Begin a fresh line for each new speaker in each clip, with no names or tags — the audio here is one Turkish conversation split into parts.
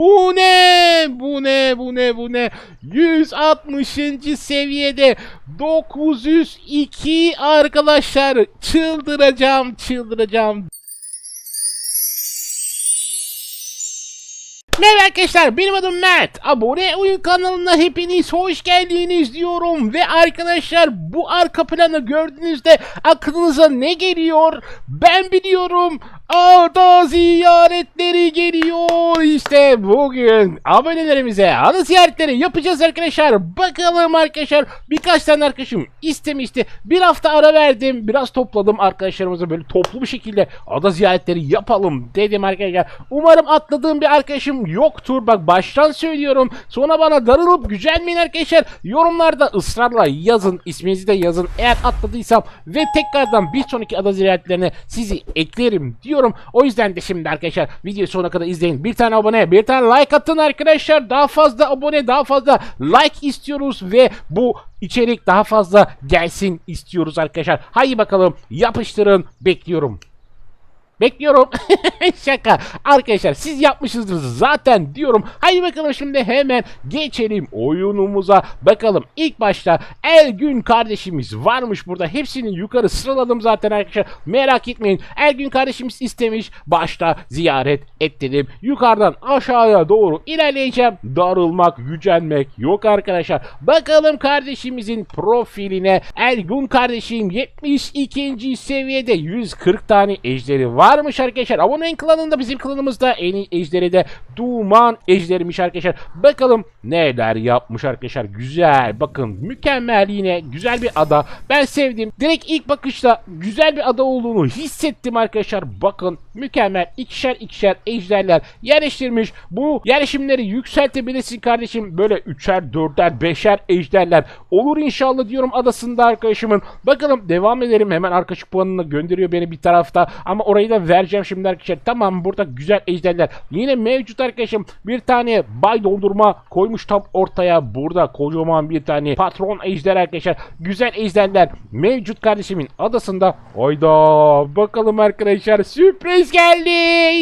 Bu ne? Bu ne? Bu ne? Bu ne? 160. seviyede 902 arkadaşlar. Çıldıracağım, çıldıracağım. Merhaba arkadaşlar benim adım Mert. Abone oyun kanalına hepiniz hoş geldiniz diyorum. Ve arkadaşlar bu arka planı gördüğünüzde aklınıza ne geliyor? Ben biliyorum. Ada ziyaretleri geliyor. İşte bugün abonelerimize ada ziyaretleri yapacağız arkadaşlar. Bakalım arkadaşlar birkaç tane arkadaşım istemişti. Bir hafta ara verdim. Biraz topladım arkadaşlarımıza böyle toplu bir şekilde ada ziyaretleri yapalım dedim arkadaşlar. Umarım atladığım bir arkadaşım yoktur. Bak baştan söylüyorum. Sonra bana darılıp gücenmeyin arkadaşlar. Yorumlarda ısrarla yazın. isminizi de yazın. Eğer atladıysam ve tekrardan bir sonraki ada ziyaretlerine sizi eklerim diyorum. O yüzden de şimdi arkadaşlar videoyu sonuna kadar izleyin. Bir tane abone, bir tane like atın arkadaşlar. Daha fazla abone, daha fazla like istiyoruz ve bu içerik daha fazla gelsin istiyoruz arkadaşlar. Haydi bakalım yapıştırın. Bekliyorum. Bekliyorum. Şaka. Arkadaşlar siz yapmışsınızdır zaten diyorum. Haydi bakalım şimdi hemen geçelim oyunumuza. Bakalım ilk başta Elgün kardeşimiz varmış burada. Hepsini yukarı sıraladım zaten arkadaşlar. Merak etmeyin. Elgün kardeşimiz istemiş. Başta ziyaret ettim. Yukarıdan aşağıya doğru ilerleyeceğim. Darılmak, gücenmek yok arkadaşlar. Bakalım kardeşimizin profiline. Elgün kardeşim 72. seviyede 140 tane ejderi varmış arkadaşlar. Abonenin klanında bizim klanımızda en iyi ejderi de Duman ejderiymiş arkadaşlar. Bakalım neler yapmış arkadaşlar. Güzel bakın mükemmel yine güzel bir ada. Ben sevdim. Direkt ilk bakışta güzel bir ada olduğunu hissettim arkadaşlar. Bakın mükemmel ikişer ikişer ejderler yerleştirmiş. Bu yerleşimleri yükseltebilirsin kardeşim. Böyle üçer, dörder, beşer ejderler olur inşallah diyorum adasında arkadaşımın. Bakalım devam edelim. Hemen arkadaş puanını gönderiyor beni bir tarafta. Ama orayı da vereceğim şimdi arkadaşlar. Tamam burada güzel ejderler. Yine mevcut arkadaşım. Bir tane bay doldurma koymuş tam ortaya. Burada kocaman bir tane patron ejder arkadaşlar. Güzel ejderler mevcut kardeşimin adasında. Hayda bakalım arkadaşlar sürpriz geldi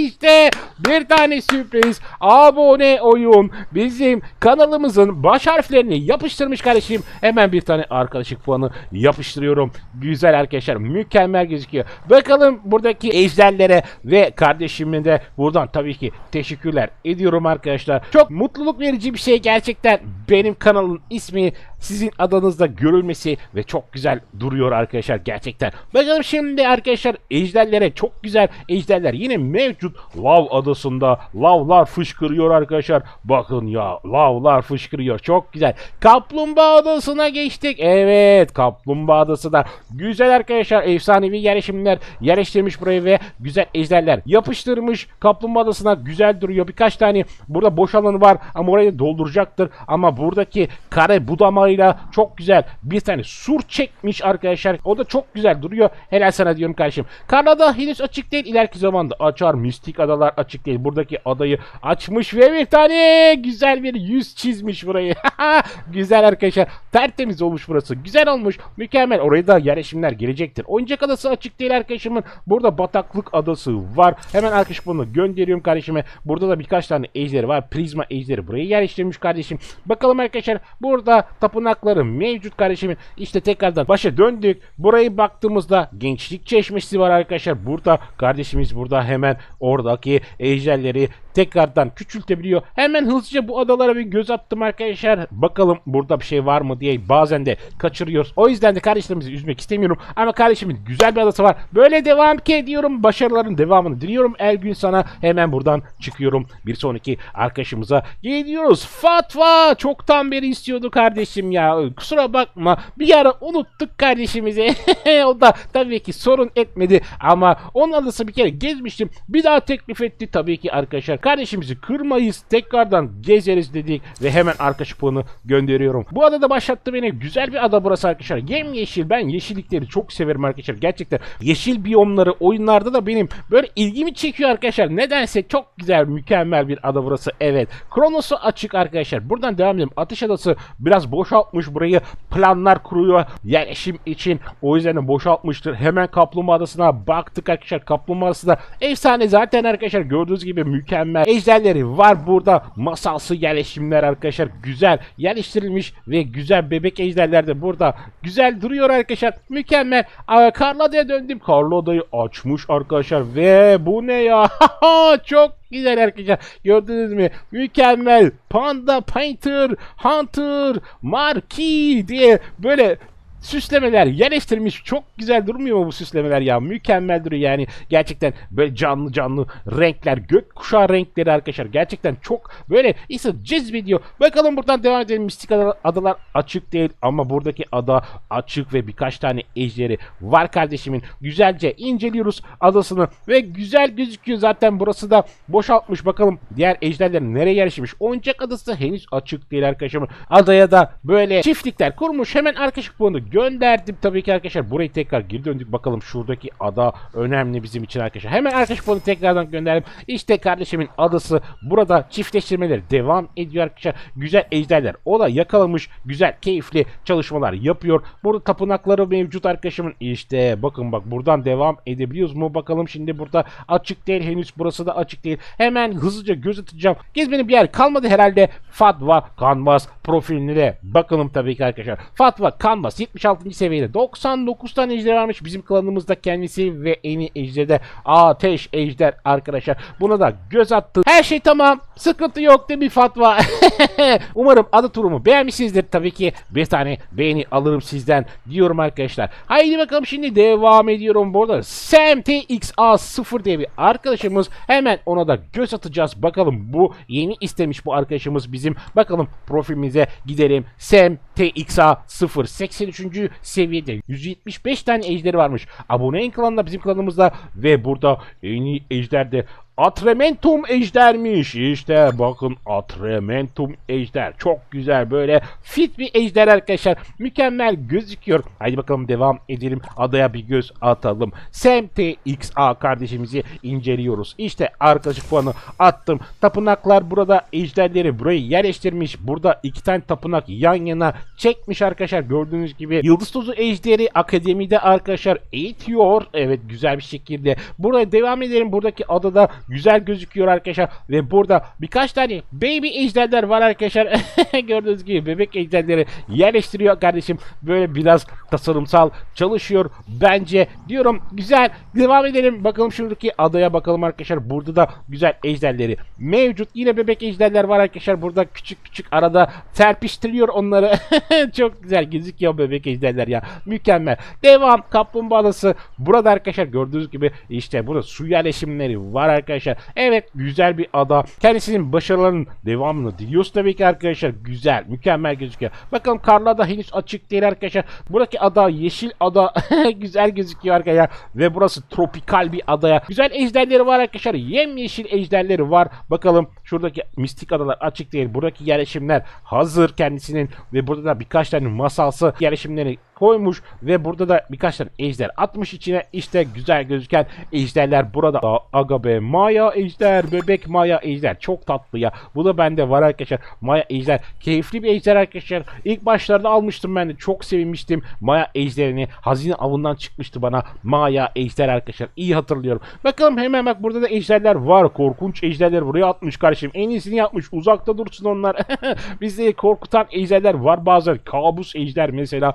işte bir tane sürpriz abone oyun bizim kanalımızın baş harflerini yapıştırmış kardeşim hemen bir tane arkadaşlık puanı yapıştırıyorum güzel arkadaşlar mükemmel gözüküyor bakalım buradaki ejderlere ve kardeşimin de buradan tabii ki teşekkürler ediyorum arkadaşlar. Çok mutluluk verici bir şey gerçekten benim kanalın ismi sizin adanızda görülmesi ve çok güzel duruyor arkadaşlar gerçekten. Bakalım şimdi arkadaşlar ejderlere çok güzel ejderler yine mevcut Lav adasında lavlar fışkırıyor arkadaşlar. Bakın ya lavlar fışkırıyor çok güzel. Kaplumbağa adasına geçtik. Evet kaplumbağa adası da güzel arkadaşlar efsanevi yerleşimler yerleştirmiş burayı ve güzel ejderler yapıştırmış. Kaplumbağa adasına güzel duruyor. Birkaç tane burada boş alanı var ama orayı dolduracaktır. Ama buradaki kare budamayla çok güzel bir tane sur çekmiş arkadaşlar. O da çok güzel duruyor. Helal sana diyorum kardeşim. Karnada henüz açık değil. İleriki zamanda açar. Mistik adalar açık değil. Buradaki adayı açmış ve bir tane güzel bir yüz çizmiş burayı. güzel arkadaşlar. Tertemiz olmuş burası. Güzel olmuş. Mükemmel. Oraya da yerleşimler gelecektir. Oyuncak adası açık değil arkadaşımın. Burada bataklık adası var. Hemen arkadaş bunu gönderiyorum kardeşime. Burada da birkaç tane ejderi var. Prizma ejderi burayı yerleştirmiş kardeşim. Bakalım arkadaşlar. Burada tapınakları mevcut kardeşimin. İşte tekrardan başa döndük. Burayı baktığımızda gençlik çeşmesi var arkadaşlar. Burada kardeşimiz burada hemen oradaki ejderleri tekrardan küçültebiliyor. Hemen hızlıca bu adalara bir göz attım arkadaşlar. Bakalım burada bir şey var mı diye bazen de kaçırıyoruz. O yüzden de kardeşlerimizi üzmek istemiyorum. Ama kardeşimin güzel bir adası var. Böyle devam ki ediyorum. Başarıların devamını diliyorum. Elgün sana hemen buradan çıkıyorum. Bir sonraki arkadaşımıza gidiyoruz. Fatva çoktan beri istiyordu kardeşim ya. Kusura bakma. Bir ara unuttuk kardeşimizi. o da tabii ki sorun etmedi. Ama onun adası bir kere gezmiştim. Bir daha teklif etti tabii ki arkadaşlar. Kardeşimizi kırmayız. Tekrardan gezeriz dedik. Ve hemen arkadaş puanı gönderiyorum. Bu adada başlattı beni. Güzel bir ada burası arkadaşlar. Yem yeşil. Ben yeşillikleri çok severim arkadaşlar. Gerçekten yeşil biyomları oyunlarda da benim böyle ilgimi çekiyor arkadaşlar. Nedense çok güzel, mükemmel bir ada burası. Evet. Kronosu açık arkadaşlar. Buradan devam edelim. Atış adası biraz boşaltmış burayı. Planlar kuruyor yerleşim için. O yüzden de boşaltmıştır. Hemen Kaplumbağa Adası'na baktık arkadaşlar. Kaplumbağa Adası da efsane zaten arkadaşlar. Gördüğünüz gibi mükemmel mükemmel ejderleri var burada. Masalsı yerleşimler arkadaşlar. Güzel yerleştirilmiş ve güzel bebek ejderler de burada. Güzel duruyor arkadaşlar. Mükemmel. Aa, Karlada'ya döndüm. Karlada'yı açmış arkadaşlar ve bu ne ya? Çok güzel arkadaşlar. Gördünüz mü? Mükemmel. Panda, Painter, Hunter, Marquis diye böyle süslemeler yerleştirilmiş. Çok güzel durmuyor mu bu süslemeler ya? Mükemmel duruyor yani. Gerçekten böyle canlı canlı renkler, gökkuşağı renkleri arkadaşlar. Gerçekten çok böyle insan cezbediyor. Bakalım buradan devam edelim. Mistik adalar, adalar açık değil ama buradaki ada açık ve birkaç tane ejderi var kardeşimin. Güzelce inceliyoruz adasını ve güzel gözüküyor zaten burası da boşaltmış. Bakalım diğer ejderler nereye yerleşmiş? Oyuncak adası henüz açık değil arkadaşım. Adaya da böyle çiftlikler kurmuş. Hemen arkadaşlık puanı gönderdim tabii ki arkadaşlar. Burayı tekrar geri döndük bakalım şuradaki ada önemli bizim için arkadaşlar. Hemen arkadaş bunu tekrardan gönderdim. İşte kardeşimin adası burada çiftleştirmeleri devam ediyor arkadaşlar. Güzel ejderler o da yakalamış. Güzel keyifli çalışmalar yapıyor. Burada tapınakları mevcut arkadaşımın. İşte bakın bak buradan devam edebiliyoruz mu bakalım şimdi burada açık değil henüz burası da açık değil. Hemen hızlıca göz atacağım. Gezmenin bir yer kalmadı herhalde. Fatva Kanvas profiline bakalım tabii ki arkadaşlar. Fatva Kanvas 66. seviyede 99 tane ejder varmış. Bizim klanımızda kendisi ve en iyi ejderde ateş ejder arkadaşlar. Buna da göz attı. Her şey tamam. Sıkıntı yok diye bir fatva. Umarım adı turumu beğenmişsinizdir. Tabii ki bir tane beğeni alırım sizden diyorum arkadaşlar. Haydi bakalım şimdi devam ediyorum. Burada Sam TXA0 diye bir arkadaşımız. Hemen ona da göz atacağız. Bakalım bu yeni istemiş bu arkadaşımız bizim. Bakalım profilimize gidelim. Sam TXA0 83. seviyede 175 tane ejderi varmış. Aboneyin klanında bizim klanımızda ve burada en iyi ejder de Atrementum ejdermiş. İşte bakın Atrementum ejder. Çok güzel böyle fit bir ejder arkadaşlar. Mükemmel gözüküyor. Haydi bakalım devam edelim. Adaya bir göz atalım. SMTXA kardeşimizi inceliyoruz. İşte arkadaşlık puanı attım. Tapınaklar burada ejderleri burayı yerleştirmiş. Burada iki tane tapınak yan yana çekmiş arkadaşlar. Gördüğünüz gibi Yıldız Tozu ejderi akademide arkadaşlar eğitiyor. Evet güzel bir şekilde. Buraya devam edelim. Buradaki adada güzel gözüküyor arkadaşlar. Ve burada birkaç tane baby ejderler var arkadaşlar. Gördüğünüz gibi bebek ejderleri yerleştiriyor kardeşim. Böyle biraz tasarımsal çalışıyor bence. Diyorum güzel. Devam edelim. Bakalım şuradaki adaya bakalım arkadaşlar. Burada da güzel ejderleri mevcut. Yine bebek ejderler var arkadaşlar. Burada küçük küçük arada serpiştiriyor onları. Çok güzel gözüküyor bebek ejderler ya. Mükemmel. Devam. Kaplumbağa adası. Burada arkadaşlar gördüğünüz gibi işte burada su yerleşimleri var arkadaşlar. Evet güzel bir ada. Kendisinin başarılarının devamını diliyoruz tabii ki arkadaşlar. Güzel. Mükemmel gözüküyor. Bakalım karlar da henüz açık değil arkadaşlar. Buradaki ada yeşil ada. güzel gözüküyor arkadaşlar. Ve burası tropikal bir adaya. Güzel ejderleri var arkadaşlar. Yemyeşil ejderleri var. Bakalım şuradaki mistik adalar açık değil. Buradaki yerleşimler hazır kendisinin. Ve burada da birkaç tane masalsı yerleşimleri koymuş ve burada da birkaç tane ejder atmış içine. İşte güzel gözüken ejderler burada. Aga be maya ejder bebek maya ejder. Çok tatlı ya. Bu da bende var arkadaşlar. Maya ejder keyifli bir ejder arkadaşlar. İlk başlarda almıştım ben de. Çok sevinmiştim. Maya ejderini hazine avından çıkmıştı bana. Maya ejder arkadaşlar. İyi hatırlıyorum. Bakalım hemen bak burada da ejderler var. Korkunç ejderler buraya atmış kardeşim. En iyisini yapmış. Uzakta dursun onlar. Bizde korkutan ejderler var. Bazen kabus ejder mesela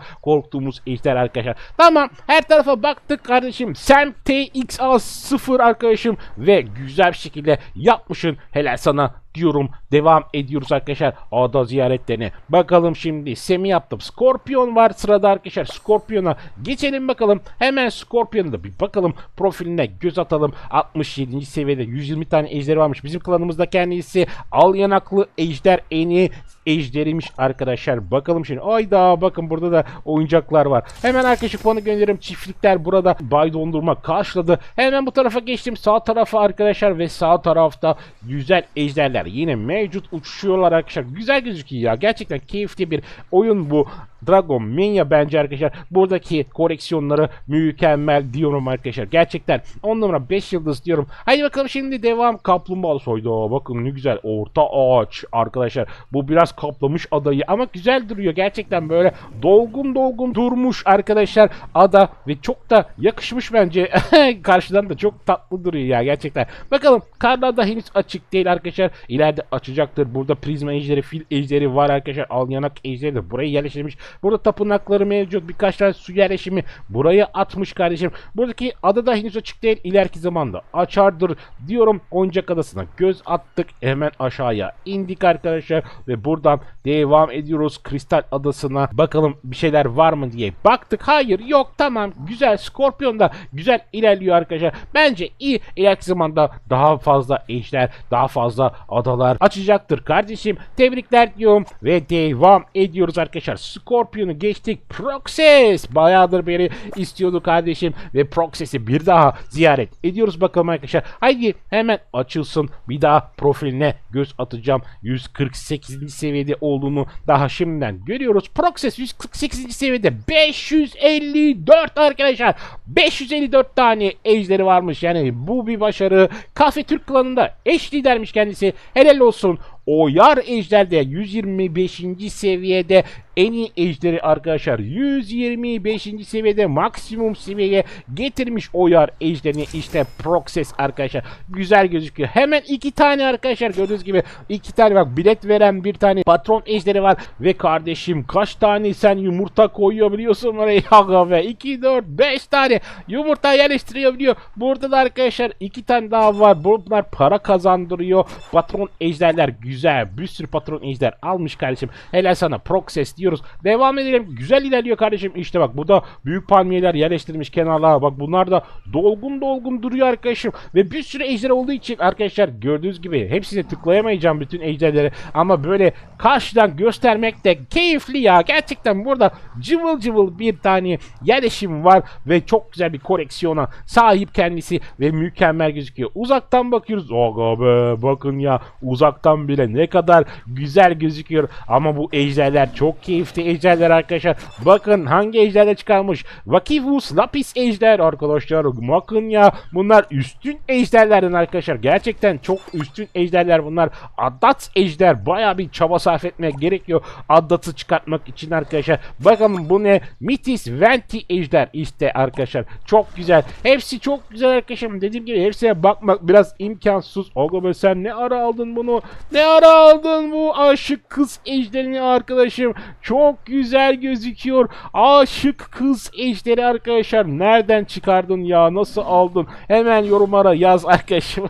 korktuğumuz ejder arkadaşlar. Tamam her tarafa baktık kardeşim. Sen TXA0 arkadaşım ve güzel bir şekilde yapmışsın. Helal sana diyorum. Devam ediyoruz arkadaşlar ada ziyaretlerine. Bakalım şimdi Semi yaptım. Scorpion var sırada arkadaşlar. Scorpion'a geçelim bakalım. Hemen Scorpion'a da bir bakalım. Profiline göz atalım. 67. seviyede 120 tane ejderi varmış. Bizim klanımızda kendisi al yanaklı ejder en iyi ejderiymiş arkadaşlar. Bakalım şimdi. Ayda bakın burada da oyuncaklar var. Hemen arkadaşlar puanı gönderirim. Çiftlikler burada bay dondurma karşıladı. Hemen bu tarafa geçtim. Sağ tarafa arkadaşlar ve sağ tarafta güzel ejderler yine mevcut uçuşuyorlar arkadaşlar. Güzel gözüküyor ya. Gerçekten keyifli bir oyun bu. Dragon Mania bence arkadaşlar buradaki koleksiyonları mükemmel diyorum arkadaşlar. Gerçekten 10 numara 5 yıldız diyorum. Haydi bakalım şimdi devam kaplumbağa soydu. Bakın ne güzel orta ağaç arkadaşlar. Bu biraz kaplamış adayı ama güzel duruyor. Gerçekten böyle dolgun dolgun durmuş arkadaşlar ada ve çok da yakışmış bence. Karşıdan da çok tatlı duruyor ya gerçekten. Bakalım karlar da henüz açık değil arkadaşlar. İleride açacaktır. Burada prizma ejderi, fil ejderi var arkadaşlar. Alyanak ejderi de buraya yerleştirilmiş. Burada tapınakları mevcut. Birkaç tane su yerleşimi buraya atmış kardeşim. Buradaki ada da henüz açık değil. İleriki zamanda açardır diyorum. Oyuncak adasına göz attık. Hemen aşağıya indik arkadaşlar. Ve buradan devam ediyoruz Kristal Adası'na. Bakalım bir şeyler var mı diye baktık. Hayır yok tamam güzel. Scorpion da güzel ilerliyor arkadaşlar. Bence iyi. İleriki zamanda daha fazla ejder, daha fazla adalar açacaktır kardeşim. Tebrikler diyorum ve devam ediyoruz arkadaşlar. Scorpion'u geçtik. Proxes bayağıdır beri istiyordu kardeşim ve Proxes'i bir daha ziyaret ediyoruz bakalım arkadaşlar. Haydi hemen açılsın. Bir daha profiline göz atacağım. 148. seviyede olduğunu daha şimdiden görüyoruz. Proxes 148. seviyede 554 arkadaşlar. 554 tane ejderi varmış. Yani bu bir başarı. Kafe Türk klanında eş lidermiş kendisi. Helal olsun. O yar ejder de 125. seviyede en iyi ejderi arkadaşlar. 125. seviyede maksimum seviyeye getirmiş o yar ejderini. İşte Proxes arkadaşlar. Güzel gözüküyor. Hemen iki tane arkadaşlar. Gördüğünüz gibi iki tane bak bilet veren bir tane patron ejderi var. Ve kardeşim kaç tane sen yumurta koyuyor biliyorsun oraya? Aga be 2 4 5 tane yumurta yerleştiriyor. Biliyor burada da arkadaşlar iki tane daha var. Bunlar para kazandırıyor. Patron ejderler güzel bir sürü patron ejder almış kardeşim. Helal sana Proxes diyoruz. Devam edelim. Güzel ilerliyor kardeşim. İşte bak burada büyük palmiyeler yerleştirilmiş kenarlara. Bak bunlar da dolgun dolgun duruyor arkadaşım. Ve bir sürü ejder olduğu için arkadaşlar gördüğünüz gibi hepsine tıklayamayacağım bütün ejderleri. Ama böyle karşıdan göstermek de keyifli ya. Gerçekten burada cıvıl cıvıl bir tane yerleşim var. Ve çok güzel bir koleksiyona sahip kendisi. Ve mükemmel gözüküyor. Uzaktan bakıyoruz. Aga be bakın ya. Uzaktan bile ne kadar güzel gözüküyor. Ama bu ejderler çok keyifli ejderler arkadaşlar. Bakın hangi ejderler çıkarmış? Vakivus Lapis ejder arkadaşlar. Bakın ya bunlar üstün ejderlerden arkadaşlar. Gerçekten çok üstün ejderler bunlar. Addat ejder baya bir çaba sarf etmek gerekiyor Addat'ı çıkartmak için arkadaşlar. Bakalım bu ne? Mitis Venti ejder. İşte arkadaşlar çok güzel. Hepsi çok güzel arkadaşım. Dediğim gibi hepsine bakmak biraz imkansız. Be sen ne ara aldın bunu? Ne ara aldın bu aşık kız ejderini arkadaşım. Çok güzel gözüküyor. Aşık kız ejderi arkadaşlar. Nereden çıkardın ya? Nasıl aldın? Hemen yorumlara yaz arkadaşım.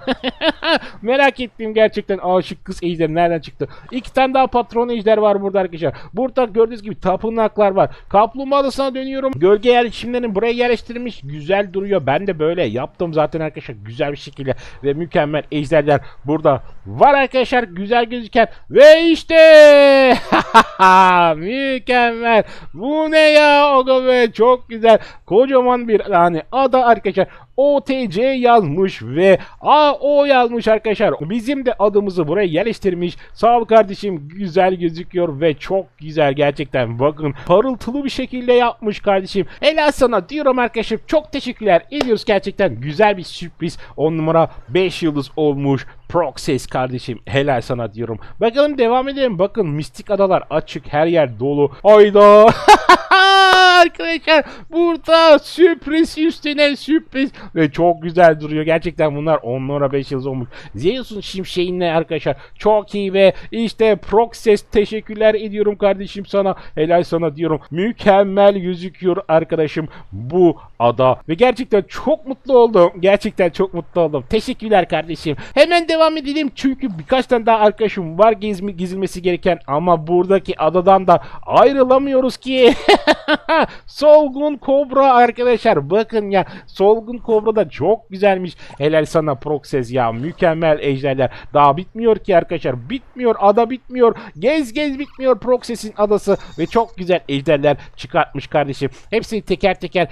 Merak ettim gerçekten aşık kız ejderi nereden çıktı? İki tane daha patron ejder var burada arkadaşlar. Burada gördüğünüz gibi tapınaklar var. Kaplumbağa adasına dönüyorum. Gölge yerleşimlerini buraya yerleştirilmiş güzel duruyor. Ben de böyle yaptım zaten arkadaşlar. Güzel bir şekilde ve mükemmel ejderler burada var arkadaşlar. Güzel gözüken ve işte mükemmel. Bu ne ya? O be çok güzel. Kocaman bir yani ada arkadaşlar OTC yazmış ve AO yazmış arkadaşlar. Bizim de adımızı buraya yerleştirmiş. Sağ ol kardeşim güzel gözüküyor ve çok güzel gerçekten. Bakın parıltılı bir şekilde yapmış kardeşim. Helal sana diyorum arkadaşım. Çok teşekkürler ediyoruz gerçekten. Güzel bir sürpriz. 10 numara 5 yıldız olmuş. Proxes kardeşim helal sana diyorum. Bakalım devam edelim. Bakın mistik adalar açık her yer dolu. Hayda. Arkadaşlar burada sürpriz üstüne sürpriz ve çok güzel duruyor. Gerçekten bunlar onlara 5 yıldız olmuş. Zeus'un şimşeğinle arkadaşlar çok iyi ve işte Proxes teşekkürler ediyorum kardeşim sana. Helal sana diyorum. Mükemmel gözüküyor arkadaşım bu ada ve gerçekten çok mutlu oldum. Gerçekten çok mutlu oldum. Teşekkürler kardeşim. Hemen devam edelim çünkü birkaç tane daha arkadaşım var gezmi, gizilmesi gereken ama buradaki adadan da ayrılamıyoruz ki. Solgun Kobra arkadaşlar bakın ya Solgun Kobra da çok güzelmiş. Helal sana Proxes ya mükemmel ejderler. Daha bitmiyor ki arkadaşlar. Bitmiyor ada bitmiyor. Gez gez bitmiyor Proxes'in adası ve çok güzel ejderler çıkartmış kardeşim. Hepsini teker teker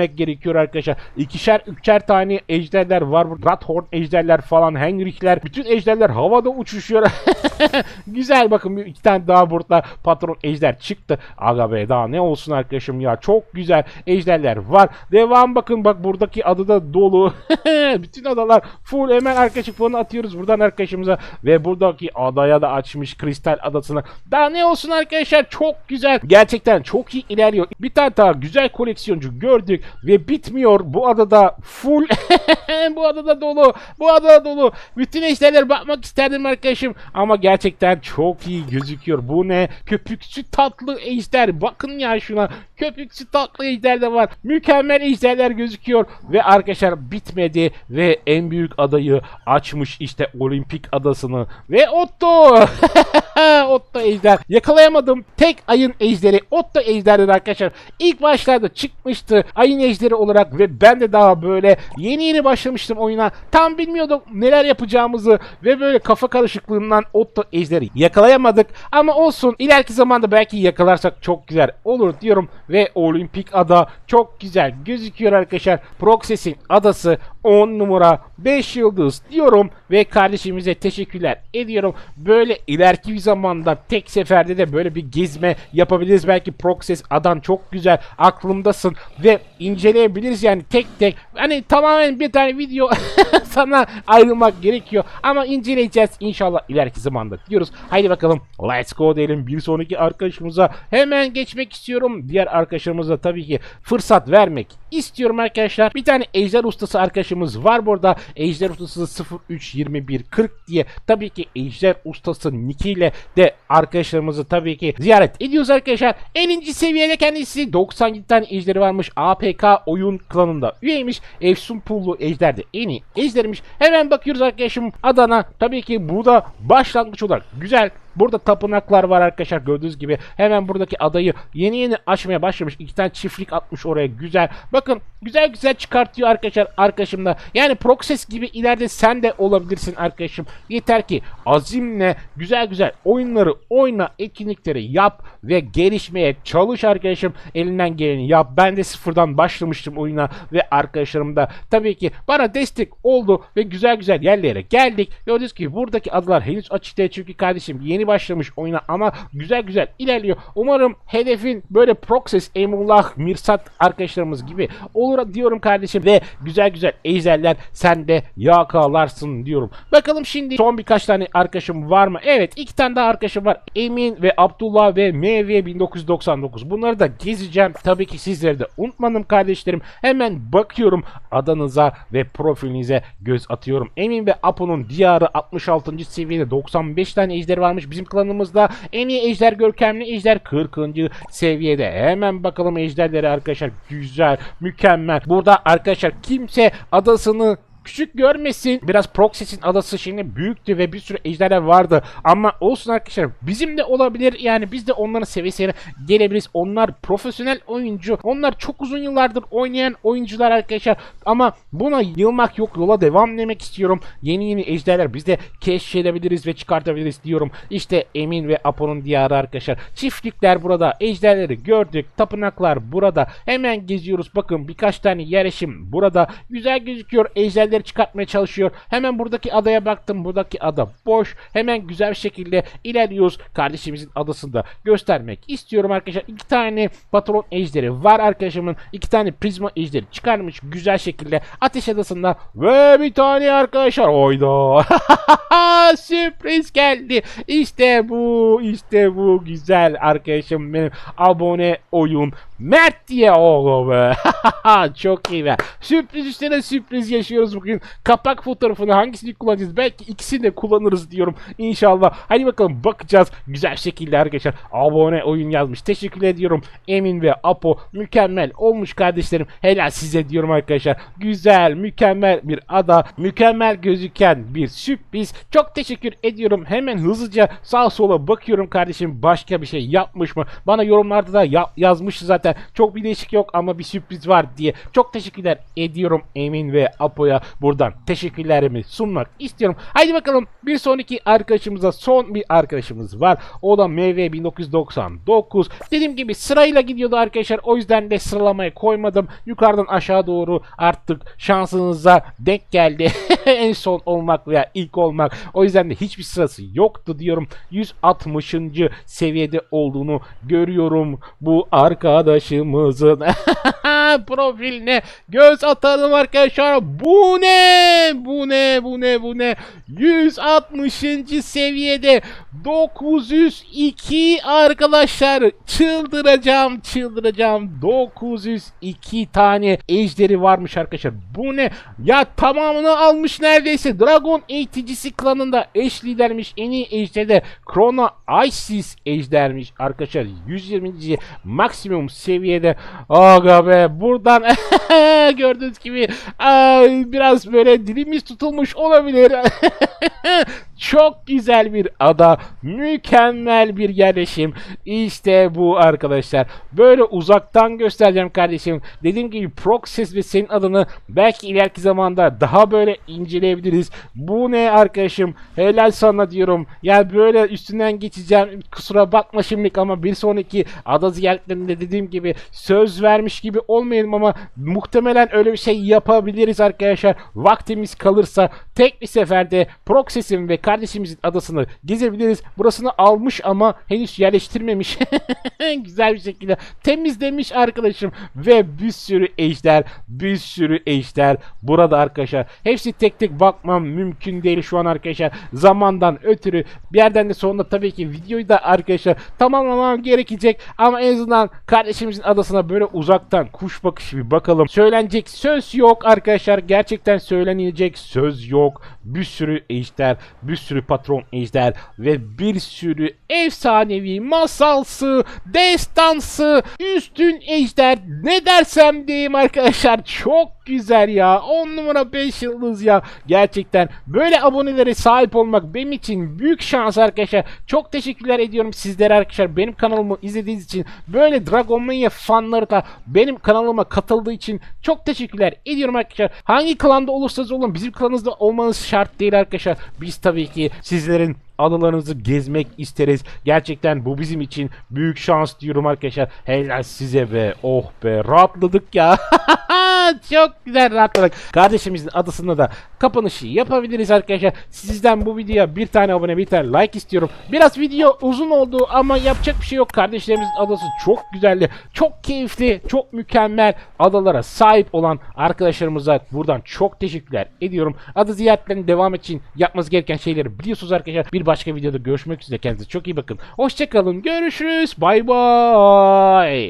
incelemek gerekiyor arkadaşlar. İkişer üçer tane ejderler var. Rathorn ejderler falan Henrichler. Bütün ejderler havada uçuşuyor. Güzel bakın bir iki tane daha burada patron ejder çıktı. Aga be daha ne olsun arkadaşım ya çok güzel ejderler var. Devam bakın bak buradaki adı da dolu. Bütün adalar full hemen arkadaşım puanı atıyoruz buradan arkadaşımıza. Ve buradaki adaya da açmış kristal adasına. Daha ne olsun arkadaşlar çok güzel. Gerçekten çok iyi ilerliyor. Bir tane daha güzel koleksiyoncu gördük ve bitmiyor. Bu adada full bu adada dolu. Bu adada dolu. Bütün ejderlere bakmak isterdim arkadaşım. Ama gerçekten çok iyi gözüküyor. Bu ne? Köpüksü tatlı ejder. Bakın ya şuna. Köpüksü tatlı ejder de var. Mükemmel ejderler gözüküyor. Ve arkadaşlar bitmedi. Ve en büyük adayı açmış işte olimpik adasını. Ve Otto. Otto ejder. Yakalayamadım. Tek ayın ejderi Otto ejderdir arkadaşlar. İlk başlarda çıkmıştı ayın ejderi olarak ve ben de daha böyle yeni yeni başlamıştım oyuna. Tam bilmiyordum neler yapacağımızı ve böyle kafa karışıklığından Otto ejderi yakalayamadık. Ama olsun ileriki zamanda belki yakalarsak çok güzel olur diyorum ve olimpik ada çok güzel gözüküyor arkadaşlar. Proxes'in adası 10 numara 5 yıldız diyorum ve kardeşimize teşekkürler ediyorum. Böyle ileriki bir zamanda tek seferde de böyle bir gezme yapabiliriz. Belki Proxes adan çok güzel aklımdasın ve inceleyebiliriz yani tek tek. Hani tamamen bir tane video sana ayrılmak gerekiyor ama inceleyeceğiz inşallah ileriki zamanda diyoruz. Haydi bakalım let's go diyelim bir sonraki arkadaşımıza hemen geçmek istiyorum. Diğer arkadaşlarımıza tabii ki fırsat vermek istiyorum arkadaşlar. Bir tane ejder ustası arkadaşımız var burada. Ejder ustası 032140 diye tabii ki ejder ustası nick ile de arkadaşlarımızı tabii ki ziyaret ediyoruz arkadaşlar. 50. seviyede kendisi 97 tane ejderi varmış. APK oyun klanında üyeymiş. Efsun pullu ejder de en iyi ejdermiş. Hemen bakıyoruz arkadaşım Adana. Tabii ki bu da başlangıç olarak güzel. Burada tapınaklar var arkadaşlar gördüğünüz gibi. Hemen buradaki adayı yeni yeni açmaya başlamış. İki tane çiftlik atmış oraya güzel. Bakın güzel güzel çıkartıyor arkadaşlar arkadaşım da. Yani Proxes gibi ileride sen de olabilirsin arkadaşım. Yeter ki azimle güzel güzel oyunları oyna, etkinlikleri yap ve gelişmeye çalış arkadaşım. Elinden geleni yap. Ben de sıfırdan başlamıştım oyuna ve arkadaşlarım da tabii ki bana destek oldu ve güzel güzel yerlere geldik. Gördüğünüz gibi buradaki adalar henüz açık değil çünkü kardeşim yeni başlamış oyuna ama güzel güzel ilerliyor. Umarım hedefin böyle Proxys, Emullah, Mirsat arkadaşlarımız gibi olur diyorum kardeşim ve güzel güzel ejderler sen de yakalarsın diyorum. Bakalım şimdi son birkaç tane arkadaşım var mı? Evet iki tane daha arkadaşım var. Emin ve Abdullah ve MV 1999. Bunları da gezeceğim. Tabii ki sizleri de unutmadım kardeşlerim. Hemen bakıyorum adanıza ve profilinize göz atıyorum. Emin ve Apo'nun diyarı 66. seviyede 95 tane ejderi varmış. Bizim klanımızda en iyi ejder görkemli ejder 40. seviyede. Hemen bakalım ejderleri arkadaşlar. Güzel, mükemmel. Burada arkadaşlar kimse adasını küçük görmesin. Biraz Proxys'in adası şimdi büyüktü ve bir sürü ejderler vardı. Ama olsun arkadaşlar bizim de olabilir. Yani biz de onların seviyesine gelebiliriz. Onlar profesyonel oyuncu. Onlar çok uzun yıllardır oynayan oyuncular arkadaşlar. Ama buna yılmak yok. Yola devam demek istiyorum. Yeni yeni ejderler biz de keşfedebiliriz ve çıkartabiliriz diyorum. İşte Emin ve Apo'nun diyarı arkadaşlar. Çiftlikler burada. Ejderleri gördük. Tapınaklar burada. Hemen geziyoruz. Bakın birkaç tane yerleşim burada. Güzel gözüküyor. Ejderleri çıkartmaya çalışıyor. Hemen buradaki adaya baktım. Buradaki ada boş. Hemen güzel bir şekilde ilerliyoruz. Kardeşimizin adasında göstermek istiyorum arkadaşlar. İki tane patron ejderi var arkadaşımın. iki tane prizma ejderi çıkarmış güzel şekilde ateş adasında ve bir tane arkadaşlar oyda sürpriz geldi. İşte bu işte bu güzel arkadaşım benim abone oyun Mert diye oğlum. Çok iyi be. Sürpriz üstüne sürpriz yaşıyoruz bugün. Kapak fotoğrafını hangisini kullanacağız? Belki ikisini de kullanırız diyorum. İnşallah. Hadi bakalım bakacağız. Güzel şekilde arkadaşlar. Abone oyun yazmış. Teşekkür ediyorum. Emin ve Apo mükemmel olmuş kardeşlerim. Helal size diyorum arkadaşlar. Güzel, mükemmel bir ada. Mükemmel gözüken bir sürpriz. Çok teşekkür ediyorum. Hemen hızlıca sağa sola bakıyorum kardeşim. Başka bir şey yapmış mı? Bana yorumlarda da ya- yazmış zaten. Zaten. Çok bir değişik yok ama bir sürpriz var diye. Çok teşekkürler ediyorum Emin ve Apo'ya buradan teşekkürlerimi sunmak istiyorum. Haydi bakalım bir sonraki arkadaşımıza son bir arkadaşımız var. O da MV 1999. Dediğim gibi sırayla gidiyordu arkadaşlar. O yüzden de sıralamaya koymadım. Yukarıdan aşağı doğru artık şansınıza denk geldi. en son olmak veya ilk olmak. O yüzden de hiçbir sırası yoktu diyorum. 160. seviyede olduğunu görüyorum bu 什么子的 arkadaşımızın profiline göz atalım arkadaşlar. Bu ne? Bu ne? Bu ne? Bu ne? 160. seviyede 902 arkadaşlar. Çıldıracağım, çıldıracağım. 902 tane ejderi varmış arkadaşlar. Bu ne? Ya tamamını almış neredeyse. Dragon eğiticisi klanında eş lidermiş. En iyi ejderi de Chrono Isis ejdermiş arkadaşlar. 120. maksimum seviyede. Aga be buradan gördüğünüz gibi biraz böyle dilimiz tutulmuş olabilir. Çok güzel bir ada, mükemmel bir yerleşim. İşte bu arkadaşlar. Böyle uzaktan göstereceğim kardeşim. Dediğim gibi Proxys ve senin adını belki ileriki zamanda daha böyle inceleyebiliriz. Bu ne arkadaşım? Helal sana diyorum. Yani böyle üstünden geçeceğim. Kusura bakma şimdilik ama bir sonraki ada ziyaretlerinde dediğim gibi söz vermiş gibi olmayalım ama muhtemelen öyle bir şey yapabiliriz arkadaşlar. Vaktimiz kalırsa tek bir seferde Proxys'in ve kardeşimizin adasını gezebiliriz. Burasını almış ama henüz yerleştirmemiş. Güzel bir şekilde temizlemiş arkadaşım. Ve bir sürü ejder, bir sürü ejder burada arkadaşlar. Hepsi tek tek bakmam mümkün değil şu an arkadaşlar. Zamandan ötürü bir yerden de sonunda tabii ki videoyu da arkadaşlar tamamlamam gerekecek. Ama en azından kardeşimizin adasına böyle uzaktan kuş bakışı bir bakalım. Söylenecek söz yok arkadaşlar. Gerçekten söylenilecek söz yok. Bir sürü ejder, bir sürü patron ejder ve bir sürü efsanevi, masalsı, destansı, üstün ejder ne dersem diyeyim arkadaşlar. Çok güzel ya. 10 numara 5 yıldız ya. Gerçekten böyle abonelere sahip olmak benim için büyük şans arkadaşlar. Çok teşekkürler ediyorum sizlere arkadaşlar. Benim kanalımı izlediğiniz için böyle Dragon Mania fanları da benim kanalıma katıldığı için çok teşekkürler ediyorum arkadaşlar. Hangi klanda olursanız olun bizim klanınızda olmanız şart değil arkadaşlar. Biz tabii ki sizlerin adalarınızı gezmek isteriz. Gerçekten bu bizim için büyük şans diyorum arkadaşlar. Helal size be. Oh be rahatladık ya. Çok güzel rahatladık. Kardeşimizin adasında da kapanışı yapabiliriz arkadaşlar. Sizden bu videoya bir tane abone bir tane like istiyorum. Biraz video uzun oldu ama yapacak bir şey yok. Kardeşlerimizin adası çok güzeldi. Çok keyifli, çok mükemmel adalara sahip olan arkadaşlarımıza buradan çok teşekkürler ediyorum. Ada ziyaretlerinin devam için yapmanız gereken şeyleri biliyorsunuz arkadaşlar. Bir başka videoda görüşmek üzere. Kendinize çok iyi bakın. Hoşçakalın. Görüşürüz. Bay bay.